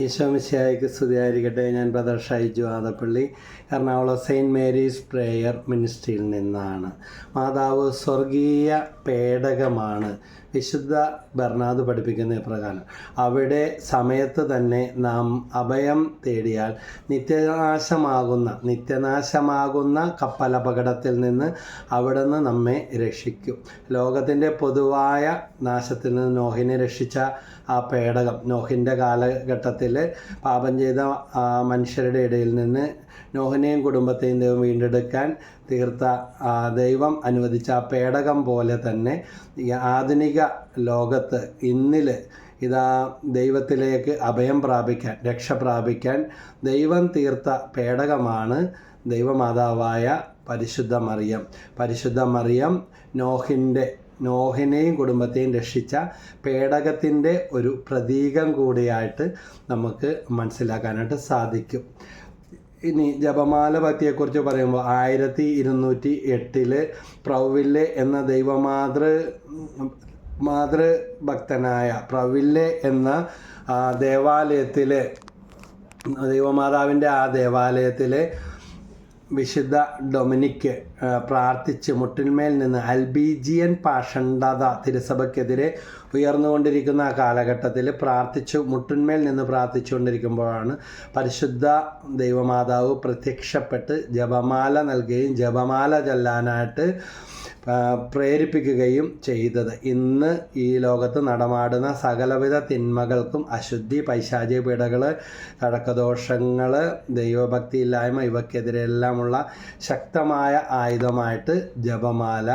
ഈശോമിശിയായിക്ക് സ്തുതിയായിരിക്കട്ടെ. ഞാൻ brother Shaiju Adappally Ernakulam saint Mary's prayer മിനിസ്ട്രിയിൽ നിന്നാണ്. മാതാവ് സ്വർഗീയ പേടകമാണ്. വിശുദ്ധ ബർണാദ് പഠിപ്പിക്കുന്ന ഇപ്രകാരം അവിടെ സമയത്ത് തന്നെ നാം അഭയം തേടിയാൽ നിത്യനാശമാകുന്ന നിത്യനാശമാകുന്ന കപ്പലപകടത്തിൽ നിന്ന് അവിടുന്ന് നമ്മെ രക്ഷിക്കും. ലോകത്തിന്റെ പൊതുവായ നാശത്തിൽ നിന്ന് നോഹിനെ രക്ഷിച്ച ആ പേടകം നോഹിന്റെ കാലഘട്ടത്തിൽ പാപം ചെയ്ത മനുഷ്യരുടെ ഇടയിൽ നിന്ന് നോഹിനെയും കുടുംബത്തെയും ദൈവം വീണ്ടെടുക്കാൻ തീർത്ത ദൈവം അനുവദിച്ച ആ പേടകം പോലെ തന്നെ ഈ ആധുനിക ലോകത്ത് ഇന്നിൽ ഇതാ ദൈവത്തിലേക്ക് അഭയം പ്രാപിക്കാൻ രക്ഷ പ്രാപിക്കാൻ ദൈവം തീർത്ത പേടകമാണ് ദൈവമാതാവായ പരിശുദ്ധ മറിയം. പരിശുദ്ധ മറിയം നോഹിന്റെ നോഹിനെയും കുടുംബത്തെയും രക്ഷിച്ച പേടകത്തിന്റെ ഒരു പ്രതീകം കൂടിയായിട്ട് നമുക്ക് മനസ്സിലാക്കാനായിട്ട് സാധിക്കും. ഇനി ജപമാല ഭക്തിയെക്കുറിച്ച് പറയുമ്പോൾ ആയിരത്തി ഇരുന്നൂറ്റി എട്ടിൽ പ്രൗവില്ലെ എന്ന ദൈവമാതൃ മാതൃഭക്തനായ പ്രവില്ലെ എന്ന ദേവാലയത്തിലെ ദൈവമാതാവിന്റെ ആ ദേവാലയത്തിലെ വിശുദ്ധ ഡൊമിനിക്ക് പ്രാർത്ഥിച്ച് മുട്ടിന്മേൽ നിന്ന് അൽബീജിയൻ പാഷണ്ഡത തിരുസഭയ്ക്കെതിരെ ഉയർന്നുകൊണ്ടിരിക്കുന്ന ആ കാലഘട്ടത്തിൽ പ്രാർത്ഥിച്ചു മുട്ടിന്മേൽ നിന്ന് പ്രാർത്ഥിച്ചുകൊണ്ടിരിക്കുമ്പോഴാണ് പരിശുദ്ധ ദൈവമാതാവ് പ്രത്യക്ഷപ്പെട്ട് ജപമാല നൽകുകയും ജപമാല ചൊല്ലാനായിട്ട് പ്രേരിപ്പിക്കുകയും ചെയ്തത്. ഇന്ന് ഈ ലോകത്ത് നടമാടുന്ന സകലവിധ തിന്മകൾക്കും അശുദ്ധി പൈശാചിക പീഡകൾ ദൈവഭക്തി ദൈവഭക്തിയില്ലായ്മ ഇവക്കെതിരെയെല്ലാമുള്ള ശക്തമായ ആയുധമായിട്ട് ജപമാല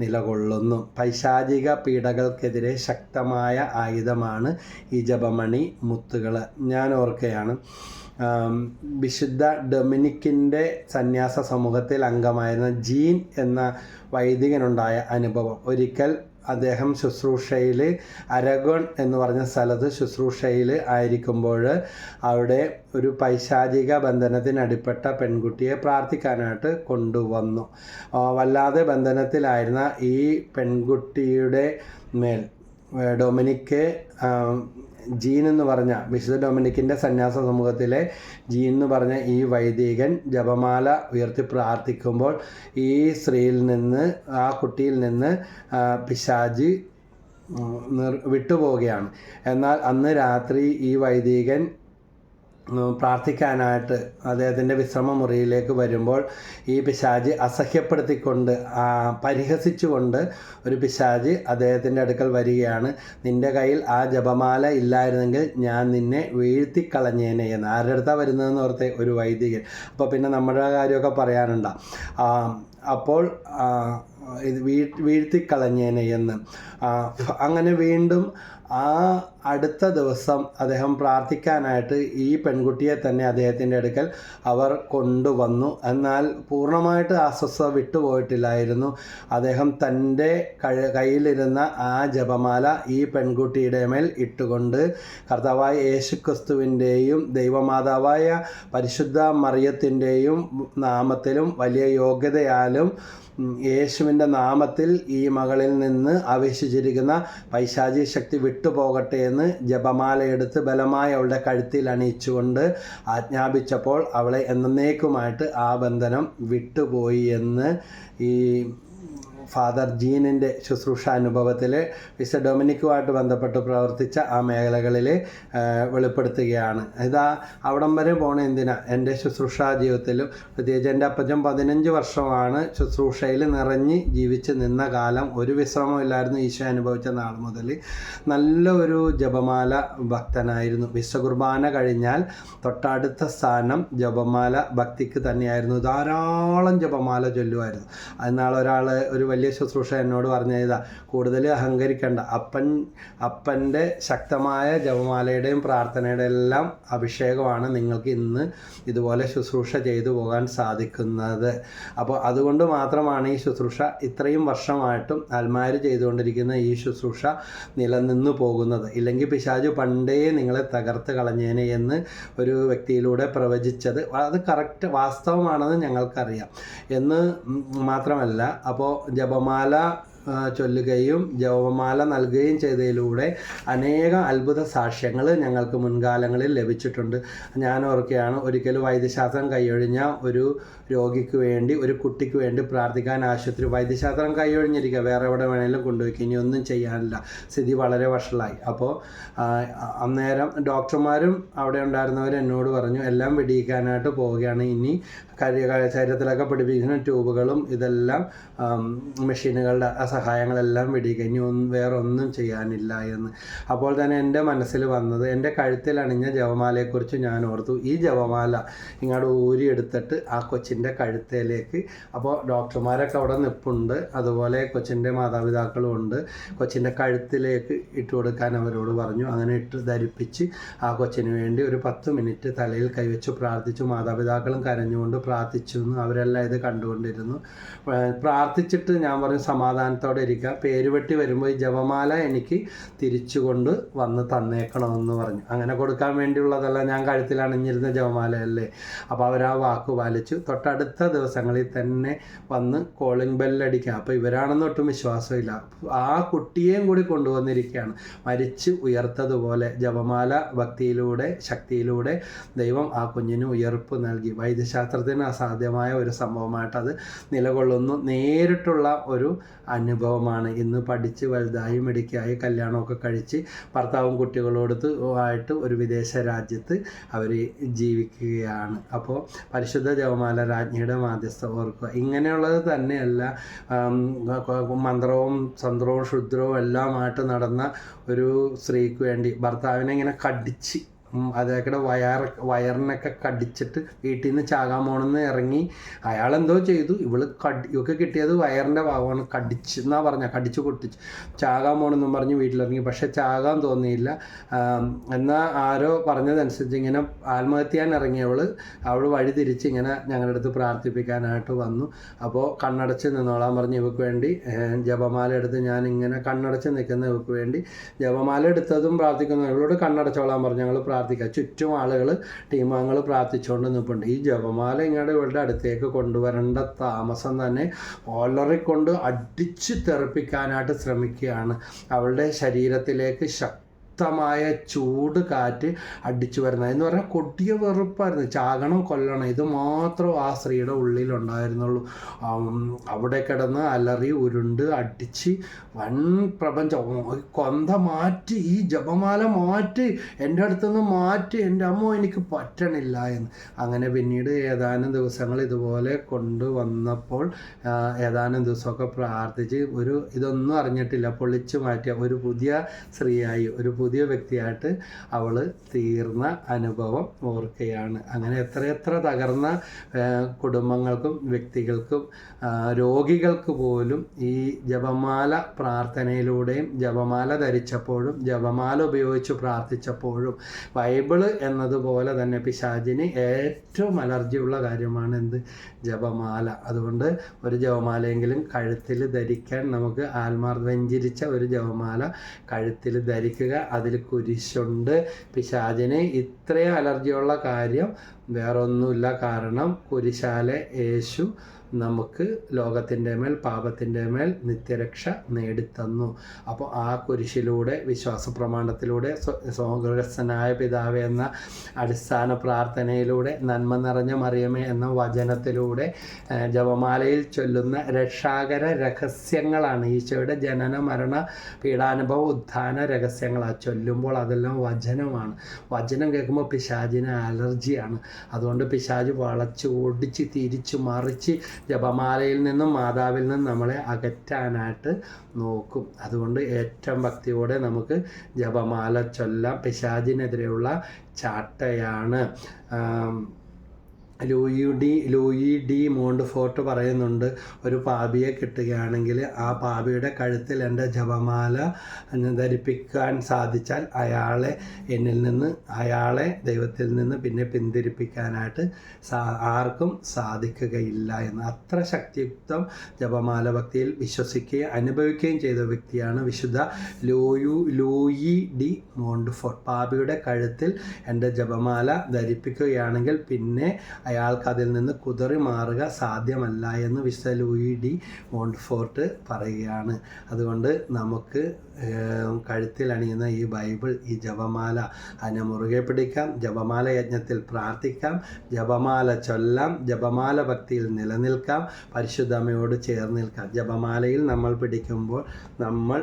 നിലകൊള്ളുന്നു. പൈശാചിക പീഡകൾക്കെതിരെ ശക്തമായ ആയുധമാണ് ഈ ജപമണി മുത്തുകൾ ഞാൻ ഓർക്കുകയാണ് വിശുദ്ധ ഡൊമിനിക്കിന്റെ സന്യാസ സമൂഹത്തിൽ അംഗമായിരുന്ന ജീൻ എന്ന വൈദികനുണ്ടായ അനുഭവം. ഒരിക്കൽ അദ്ദേഹം ശുശ്രൂഷയിൽ അരഗോൺ എന്ന് പറഞ്ഞ സ്ഥലത്ത് ശുശ്രൂഷയിൽ ആയിരിക്കുമ്പോൾ അവിടെ ഒരു പൈശാചിക ബന്ധനത്തിനടിപ്പെട്ട പെൺകുട്ടിയെ പ്രാർത്ഥിക്കാനായിട്ട് കൊണ്ടുവന്നു. വല്ലാതെ ബന്ധനത്തിലായിരുന്ന ഈ പെൺകുട്ടിയുടെ മേൽ ഡൊമിനിക്ക് ജീൻ എന്ന് പറഞ്ഞ വിശുദ്ധ ഡൊമിനിക്കിന്റെ സന്യാസ സമൂഹത്തിലെ ജീൻ എന്ന് പറഞ്ഞ ഈ വൈദികൻ ജപമാല ഉയർത്തി പ്രാർത്ഥിക്കുമ്പോൾ ഈ സ്ത്രീയിൽ നിന്ന് ആ കുട്ടിയിൽ നിന്ന് പിശാജി വിട്ടുപോവുകയാണ്. എന്നാൽ അന്ന് രാത്രി ഈ വൈദികൻ പ്രാർത്ഥിക്കാനായിട്ട് അദ്ദേഹത്തിന്റെ വിശ്രമ മുറിയിലേക്ക് വരുമ്പോൾ ഈ പിശാജി അസഹ്യപ്പെടുത്തിക്കൊണ്ട് പരിഹസിച്ചുകൊണ്ട് ഒരു പിശാജി അദ്ദേഹത്തിന്റെ അടുക്കൽ വരികയാണ്. നിന്റെ കയ്യിൽ ആ ജപമാല ഇല്ലായിരുന്നെങ്കിൽ ഞാൻ നിന്നെ വീഴ്ത്തിക്കളഞ്ഞേനെ എന്ന്. ആരുടെ അടുത്താണ് വരുന്നതെന്ന് ഓർത്തെ? ഒരു വൈദികൻ. അപ്പോൾ പിന്നെ നമ്മുടെ കാര്യമൊക്കെ പറയാനുണ്ട. അപ്പോൾ ഇത് വീഴ്ത്തിക്കളഞ്ഞേനെ എന്ന്. അങ്ങനെ വീണ്ടും ആ അടുത്ത ദിവസം അദ്ദേഹം പ്രാർത്ഥിക്കാനായിട്ട് ഈ പെൺകുട്ടിയെ തന്നെ അദ്ദേഹത്തിന്റെ അടുക്കൽ അവർ കൊണ്ടുവന്നു. എന്നാൽ പൂർണമായിട്ട് അസ്വസ്ഥ വിട്ടുപോയിട്ടില്ലായിരുന്നു. അദ്ദേഹം തന്റെ കയ്യിലിരുന്ന ആ ജപമാല ഈ പെൺകുട്ടിയുടെ മേൽ ഇട്ടുകൊണ്ട് കർത്താവായ യേശുക്രിസ്തുവിന്റെയും ദൈവമാതാവായ പരിശുദ്ധ മറിയത്തിന്റെയും നാമത്തിലും വലിയ യോഗ്യതയാലും യേശുവിന്റെ നാമത്തിൽ ഈ മകളിൽ നിന്ന് ആവേശിച്ചിരിക്കുന്ന പൈശാചി ശക്തി വിട്ടുപോകട്ടെ എന്ന് ജപമാല എടുത്ത് ബലമായി അവളുടെ കഴുത്തിൽ അണിയിച്ചുകൊണ്ട് ആജ്ഞാപിച്ചപ്പോൾ അവളെ എന്നേക്കുമായിട്ട് ആ ബന്ധനം വിട്ടുപോയി എന്ന് ഈ ഫാദർ ജീനിന്റെ ശുശ്രൂഷ അനുഭവത്തിൽ വിശ ഡൊമിനിക്കുമായിട്ട് ബന്ധപ്പെട്ട് പ്രവർത്തിച്ച ആ മേഖലകളിൽ വെളിപ്പെടുത്തുകയാണ്. ഇതാ അവിടം വരെ പോണ എന്തിനാ? എന്റെ ശുശ്രൂഷ ജീവിതത്തിലും പ്രത്യേകിച്ച് എന്റെ അപ്പച്ചൻ പതിനഞ്ച് വർഷമാണ് ശുശ്രൂഷയിൽ നിറഞ്ഞ് ജീവിച്ച് നിന്ന കാലം. ഒരു വിശ്രമമില്ലായിരുന്നു ഈശോ അനുഭവിച്ച നാൾ മുതൽ. നല്ല ഒരു ജപമാല ഭക്തനായിരുന്നു. വിശ്വകുർബാന കഴിഞ്ഞാൽ തൊട്ടടുത്ത സ്ഥാനം ജപമാല ഭക്തിക്ക് തന്നെയായിരുന്നു. ധാരാളം ജപമാല ചൊല്ലുമായിരുന്നു. അതിനാൾ ഒരാൾ ഒരു വലിയ ശുശ്രൂഷ എന്നോട് പറഞ്ഞു ചെയ്താ കൂടുതൽ അഹങ്കരിക്കേണ്ട. അപ്പൻ അപ്പന്റെ ശക്തമായ ജപമാലയുടെയും പ്രാർത്ഥനയുടെ എല്ലാം അഭിഷേകമാണ് നിങ്ങൾക്ക് ഇന്ന് ഇതുപോലെ ശുശ്രൂഷ ചെയ്തു പോകാൻ സാധിക്കുന്നത്. അപ്പോൾ അതുകൊണ്ട് മാത്രമാണ് ഈ ശുശ്രൂഷ ഇത്രയും വർഷമായിട്ടും അൽമാർ ചെയ്തുകൊണ്ടിരിക്കുന്ന ഈ ശുശ്രൂഷ നിലനിന്നു പോകുന്നത്. ഇല്ലെങ്കിൽ പിശാജു പണ്ടേ നിങ്ങളെ തകർത്ത് കളഞ്ഞേനെ എന്ന് ഒരു വ്യക്തിയിലൂടെ പ്രവചിച്ചത് അത് കറക്റ്റ് വാസ്തവമാണെന്ന് ഞങ്ങൾക്കറിയാം. എന്ന് മാത്രമല്ല അപ്പോൾ ജപമാല ചൊല്ലുകയും ജപമാല നൽകുകയും ചെയ്തതിലൂടെ അനേകം അത്ഭുത സാക്ഷ്യങ്ങൾ ഞങ്ങൾക്ക് മുൻകാലങ്ങളിൽ ലഭിച്ചിട്ടുണ്ട്. ഞാൻ ഓർക്കുകയാണ് ഒരിക്കലും വൈദ്യശാസ്ത്രം കൈയൊഴിഞ്ഞ ഒരു രോഗിക്ക് വേണ്ടി ഒരു കുട്ടിക്ക് വേണ്ടി പ്രാർത്ഥിക്കാൻ ആശുപത്രി വൈദ്യശാസ്ത്രം കൈയൊഴിഞ്ഞിരിക്കുക വേറെ എവിടെ വേണേലും കൊണ്ടുപോയി. ഇനി ഒന്നും ചെയ്യാനില്ല. സ്ഥിതി വളരെ വഷളായി. അപ്പോൾ അന്നേരം ഡോക്ടർമാരും അവിടെ ഉണ്ടായിരുന്നവർ എന്നോട് പറഞ്ഞു എല്ലാം വെടിയിക്കാനായിട്ട് പോവുകയാണ്. ഇനി ശരീരത്തിലൊക്കെ പിടിപ്പിക്കുന്ന ട്യൂബുകളും ഇതെല്ലാം മെഷീനുകളുടെ സഹായങ്ങളെല്ലാം വെടിയിക്കുക. ഇനി ഒന്നും വേറെ ഒന്നും ചെയ്യാനില്ല എന്ന്. അപ്പോൾ തന്നെ എന്റെ മനസ്സിൽ വന്നത് എന്റെ കഴുത്തിൽ അണിഞ്ഞ ജപമാലയെക്കുറിച്ച് ഞാൻ ഓർത്തു. ഈ ജപമാല ഇങ്ങോട്ട് ഊരിയെടുത്തിട്ട് ആ കൊച്ചിന്റെ കഴുത്തേലേക്ക്. അപ്പോൾ ഡോക്ടർമാരൊക്കെ അവിടെ നിൽപ്പുണ്ട് അതുപോലെ കൊച്ചിന്റെ മാതാപിതാക്കളും ഉണ്ട്. കൊച്ചിന്റെ കഴുത്തിലേക്ക് ഇട്ട് കൊടുക്കാൻ അവരോട് പറഞ്ഞു. അങ്ങനെ ഇട്ട് ധരിപ്പിച്ച് ആ കൊച്ചിന് വേണ്ടി ഒരു പത്ത് മിനിറ്റ് തലയിൽ കൈവച്ച് പ്രാർത്ഥിച്ചു. മാതാപിതാക്കളും കരഞ്ഞുകൊണ്ട് പ്രാർത്ഥിച്ചു എന്ന് അവരെല്ലാം ഇത് കണ്ടുകൊണ്ടിരുന്നു. പ്രാർത്ഥിച്ചിട്ട് ഞാൻ പറഞ്ഞു സമാധാനത്തോടെ ഇരിക്കുക. പേരുവെട്ടി വരുമ്പോൾ ഈ ജപമാല എനിക്ക് തിരിച്ചുകൊണ്ട് വന്ന് തന്നേക്കണമെന്ന് പറഞ്ഞു. അങ്ങനെ കൊടുക്കാൻ വേണ്ടിയുള്ളതല്ല ഞാൻ കഴുത്തിൽ അണിഞ്ഞിരുന്ന ജപമാലയല്ലേ? അപ്പോൾ അവർ ആ വാക്ക് പാലിച്ചു. തൊട്ടടുത്ത ദിവസങ്ങളിൽ തന്നെ വന്ന് കോളിംഗ് ബെല്ലടിക്കുക അപ്പോൾ ഇവരാണെന്ന് ഒട്ടും വിശ്വാസമില്ല. ആ കുട്ടിയെയും കൂടി കൊണ്ടുവന്നിരിക്കുകയാണ്. മരിച്ച് ഉയർത്തതുപോലെ ജപമാല ഭക്തിയിലൂടെ ശക്തിയിലൂടെ ദൈവം ആ കുഞ്ഞിന് ഉയർപ്പ് നൽകി. വൈദ്യശാസ്ത്രത്തിന് അസാധ്യമായ ഒരു സംഭവമായിട്ട് അത് നിലകൊള്ളുന്നു. നേരിട്ടുള്ള ഒരു അനുഭവമാണ്. ഇന്ന് പഠിച്ച് വലുതായി മിടുക്കിയായി കല്യാണമൊക്കെ കഴിച്ച് ഭർത്താവും കുട്ടികളോടത്ത് ആയിട്ട് ഒരു വിദേശ രാജ്യത്ത് അവർ ജീവിക്കുകയാണ്. അപ്പോൾ പരിശുദ്ധ ജപമാല രാജ്ഞിയുടെ മാധ്യസ്ഥ ഓർക്കുക. ഇങ്ങനെയുള്ളത് തന്നെയല്ല മന്ത്രവും തന്ത്രവും ശുദ്രവും എല്ലാമായിട്ട് നടന്ന ഒരു സ്ത്രീക്ക് വേണ്ടി ഭർത്താവിനെ ഇങ്ങനെ കടിച്ച് അതേക്കടെ വയർ വയറിനൊക്കെ കടിച്ചിട്ട് വീട്ടിൽ നിന്ന് ചാകാൻ പോണെന്ന് ഇറങ്ങി. അയാൾ എന്തോ ചെയ്തു. ഇവൾ കടി ഇവക്ക് കിട്ടിയത് വയറിന്റെ ഭാഗമാണ്. കടിച്ചെന്നാ പറഞ്ഞ കടിച്ചു പൊട്ടിച്ച്. ചാകാൻ പോണെന്നും പറഞ്ഞ് വീട്ടിലിറങ്ങി. പക്ഷെ ചാകാൻ തോന്നിയില്ല. എന്നാൽ എന്നാ ആരോ പറഞ്ഞതനുസരിച്ച് ഇങ്ങനെ ആത്മഹത്യ ഇറങ്ങിയവൾ അവൾ വഴി തിരിച്ച് ഇങ്ങനെ ഞങ്ങളുടെ അടുത്ത് പ്രാർത്ഥിപ്പിക്കാനായിട്ട് വന്നു. അപ്പോൾ കണ്ണടച്ച് നിന്നോളാൻ പറഞ്ഞ് ഇവക്ക് വേണ്ടി ജപമാല എടുത്ത് ഞാൻ ഇങ്ങനെ കണ്ണടച്ച് നിൽക്കുന്ന ഇവക്ക് വേണ്ടി ജപമാല എടുത്തതും പ്രാർത്ഥിക്കുന്നു. ഇവളോട് കണ്ണടച്ചോളാൻ പറഞ്ഞു ഞങ്ങൾ പ്രാർത്ഥിക്കാം ചുറ്റും ആളുകൾ ടീമംഗങ്ങൾ പ്രാർത്ഥിച്ചുകൊണ്ട് നിൽപ്പുണ്ട്. ഈ ജപമാല ഇങ്ങോട്ട് ഇവളുടെ അടുത്തേക്ക് കൊണ്ടുവരേണ്ട താമസം തന്നെ ഓലറിക്കൊണ്ട് അടിച്ച് തെറിപ്പിക്കാനായിട്ട് ശ്രമിക്കുകയാണ്. അവളുടെ ശരീരത്തിലേക്ക് ശക്തമായ ചൂട് കാറ്റ് അടിച്ചു വരുന്നത്. എന്ന് പറഞ്ഞാൽ കൊടിയ വെറുപ്പായിരുന്നു. ചാകണം കൊല്ലണം. ഇത് മാത്രം ആ സ്ത്രീയുടെ ഉള്ളിലുണ്ടായിരുന്നുള്ളൂ. അവിടെ കിടന്ന് അലറി ഉരുണ്ട് അടിച്ച് വൻ പ്രപഞ്ചം. കൊന്ത മാറ്റി ഈ ജപമാല മാറ്റി എന്റെ അടുത്തുനിന്ന് മാറ്റി എന്റെ അമ്മ എനിക്ക് പറ്റണില്ല എന്ന്. അങ്ങനെ പിന്നീട് ഏതാനും ദിവസങ്ങൾ ഇതുപോലെ കൊണ്ടുവന്നപ്പോൾ ഏതാനും ദിവസമൊക്കെ പ്രാർത്ഥിച്ച് ഒരു ഇതൊന്നും അറിഞ്ഞിട്ടില്ല. പൊളിച്ചു മാറ്റിയ ഒരു പുതിയ സ്ത്രീയായി ഒരു പുതിയ വ്യക്തിയായിട്ട് അവൾ തീർന്ന അനുഭവം ഓർക്കുകയാണ്. അങ്ങനെ എത്രയെത്ര തകർന്ന കുടുംബങ്ങൾക്കും വ്യക്തികൾക്കും രോഗികൾക്ക് പോലും ഈ ജപമാല പ്രാർത്ഥനയിലൂടെയും ജപമാല ധരിച്ചപ്പോഴും ജപമാല ഉപയോഗിച്ച് പ്രാർത്ഥിച്ചപ്പോഴും ബൈബിൾ എന്നതുപോലെ തന്നെ പിശാചിന് ഏറ്റവും അലർജിയുള്ള കാര്യമാണ് എന്ത്? ജപമാല. അതുകൊണ്ട് ഒരു ജപമാലയെങ്കിലും കഴുത്തിൽ ധരിക്കാൻ നമുക്ക് ആത്മാർ വെഞ്ചിരിച്ച ഒരു ജപമാല കഴുത്തിൽ ധരിക്കുക അതിൽ കുരിശുണ്ട് പിശാചിന് ഇത്രയും അലർജിയുള്ള കാര്യം വേറൊന്നുമില്ല. കാരണം കുരിശാലെ യേശു നമുക്ക് ലോകത്തിന്റെ മേൽ പാപത്തിന്റെ മേൽ നിത്യരക്ഷ നേടിത്തന്നു. അപ്പോൾ ആ കുരിശിലൂടെ വിശ്വാസ പ്രമാണത്തിലൂടെ സ്വഗ്രസ്ഥനായ പിതാവ് എന്ന അടിസ്ഥാന പ്രാർത്ഥനയിലൂടെ നന്മ നിറഞ്ഞ മറിയമേ എന്ന വചനത്തിലൂടെ ജപമാലയിൽ ചൊല്ലുന്ന രക്ഷാകര രഹസ്യങ്ങളാണ് ഈശോയുടെ ജനന മരണ പീഡാനുഭവ ഉത്ഥാന രഹസ്യങ്ങളാണ് ചൊല്ലുമ്പോൾ അതെല്ലാം വചനമാണ്. വചനം കേൾക്കുമ്പോൾ പിശാചിന് അലർജിയാണ്. അതുകൊണ്ട് പിശാജ് വളച്ച് ഓടിച്ച് തിരിച്ച് മറിച്ച് ജപമാലയിൽ നിന്നും മാതാവിൽ നിന്നും നമ്മളെ അകറ്റാനായിട്ട് നോക്കും. അതുകൊണ്ട് ഏറ്റവും ഭക്തിയോടെ നമുക്ക് ജപമാല ചൊല്ലാം. പിശാചിനെതിരെയുള്ള ചാട്ടയാണ്. Louis de Louis de Montfort പറയുന്നുണ്ട് ഒരു പാപിയെ കിട്ടുകയാണെങ്കിൽ ആ പാപിയുടെ കഴുത്തിൽ എന്റെ ജപമാല ധരിപ്പിക്കാൻ സാധിച്ചാൽ അയാളെ എന്നിൽ നിന്ന് അയാളെ ദൈവത്തിൽ നിന്ന് പിന്നെ പിന്തിരിപ്പിക്കാനായിട്ട് സാ ആർക്കും സാധിക്കുകയില്ല എന്ന്. അത്ര ശക്തിയുക്തം ജപമാല ഭക്തിയിൽ വിശ്വസിക്കുകയും അനുഭവിക്കുകയും ചെയ്ത വ്യക്തിയാണ് വിശുദ്ധ ലൂയു ലൂയി ഡി മോണ്ട് ഫോർട്ട് പാപിയുടെ കഴുത്തിൽ എന്റെ ജപമാല ധരിപ്പിക്കുകയാണെങ്കിൽ പിന്നെ അയാൾക്ക് അതിൽ നിന്ന് കുതറി മാറുക സാധ്യമല്ല എന്ന് വിശുദ്ധ ലൂയി ഡി മോണ്ട്ഫോർട്ട് പറയുകയാണ്. അതുകൊണ്ട് നമുക്ക് കഴുത്തിൽ അണിയുന്ന ഈ ബൈബിൾ ഈ ജപമാല അതിനെ മുറുകെ പിടിക്കാം ജപമാല യജ്ഞത്തിൽ പ്രാർത്ഥിക്കാം ജപമാല ചൊല്ലാം ജപമാല ഭക്തിയിൽ നിലനിൽക്കാം പരിശുദ്ധമ്മയോട് ചേർന്ന് നിൽക്കാം. ജപമാലയിൽ നമ്മൾ പിടിക്കുമ്പോൾ നമ്മൾ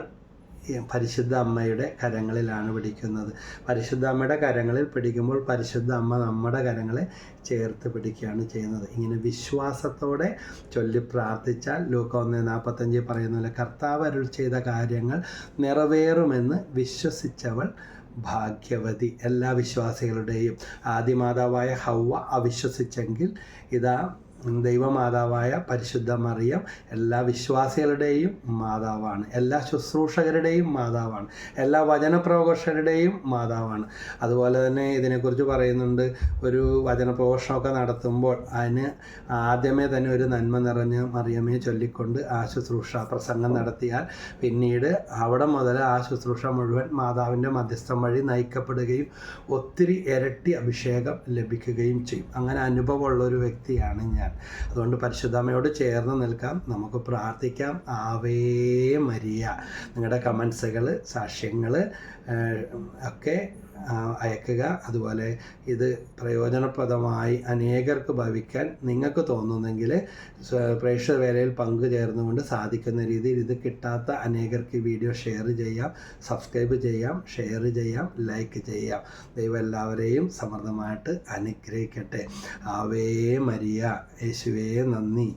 പരിശുദ്ധ അമ്മയുടെ കരങ്ങളിലാണ് പിടിക്കുന്നത്. പരിശുദ്ധ അമ്മയുടെ കരങ്ങളിൽ പിടിക്കുമ്പോൾ പരിശുദ്ധ അമ്മ നമ്മുടെ കരങ്ങളെ ചേർത്ത് പിടിക്കുകയാണ് ചെയ്യുന്നത്. ഇങ്ങനെ വിശ്വാസത്തോടെ ചൊല്ലി പ്രാർത്ഥിച്ചാൽ ലൂക്ക ഒന്ന് നാൽപ്പത്തഞ്ച് പോലെ കർത്താവ് അരുൾ ചെയ്ത കാര്യങ്ങൾ നിറവേറുമെന്ന് വിശ്വസിച്ചവൾ ഭാഗ്യവതി എല്ലാ വിശ്വാസികളുടെയും. ആദിമാതാവായ ഹൗവ അവിശ്വസിച്ചെങ്കിൽ ഇതാ ദൈവമാതാവായ പരിശുദ്ധ മറിയം എല്ലാ വിശ്വാസികളുടെയും മാതാവാണ്. എല്ലാ ശുശ്രൂഷകരുടെയും മാതാവാണ്. എല്ലാ വചനപ്രഘോഷകരുടെയും മാതാവാണ്. അതുപോലെ തന്നെ ഇതിനെക്കുറിച്ച് പറയുന്നുണ്ട് ഒരു വചനപ്രഘോഷമൊക്കെ നടത്തുമ്പോൾ അതിന് ആദ്യമേ തന്നെ ഒരു നന്മ നിറഞ്ഞ മറിയമേ ചൊല്ലിക്കൊണ്ട് ആ ശുശ്രൂഷ പ്രസംഗം നടത്തിയാൽ പിന്നീട് അവിടെ മുതൽ ആ ശുശ്രൂഷ മുഴുവൻ മാതാവിന്റെ മധ്യസ്ഥം വഴി നയിക്കപ്പെടുകയും ഒത്തിരി ഇരട്ടി അഭിഷേകം ലഭിക്കുകയും ചെയ്യും. അങ്ങനെ അനുഭവമുള്ള ഒരു വ്യക്തിയാണ് ഞാൻ. അതുകൊണ്ട് പരിശുദ്ധമ്മയോട് ചേർന്ന് നിൽക്കാം. നമുക്ക് പ്രാർത്ഥിക്കാം. ആവേ മരിയ. നിങ്ങളുടെ കമൻസുകൾ സാക്ഷ്യങ്ങൾ ഒക്കെ അയക്കുക. അതുപോലെ ഇത് പ്രയോജനപ്രദമായി അനേകർക്ക് ഭവിക്കാൻ നിങ്ങൾക്ക് തോന്നുന്നെങ്കിൽ സ്വ- പ്രേക്ഷക വേലയിൽ പങ്കുചേർന്നുകൊണ്ട് സാധിക്കുന്ന രീതിയിൽ ഇത് കിട്ടാത്ത അനേകർക്ക് ഈ വീഡിയോ ഷെയർ ചെയ്യാം സബ്സ്ക്രൈബ് ചെയ്യാം ഷെയർ ചെയ്യാം ലൈക്ക് ചെയ്യാം. ദൈവം എല്ലാവരെയും സമൃദ്ധമായിട്ട് അനുഗ്രഹിക്കട്ടെ. ആവേ മരിയ. യേശുവേ നന്ദി.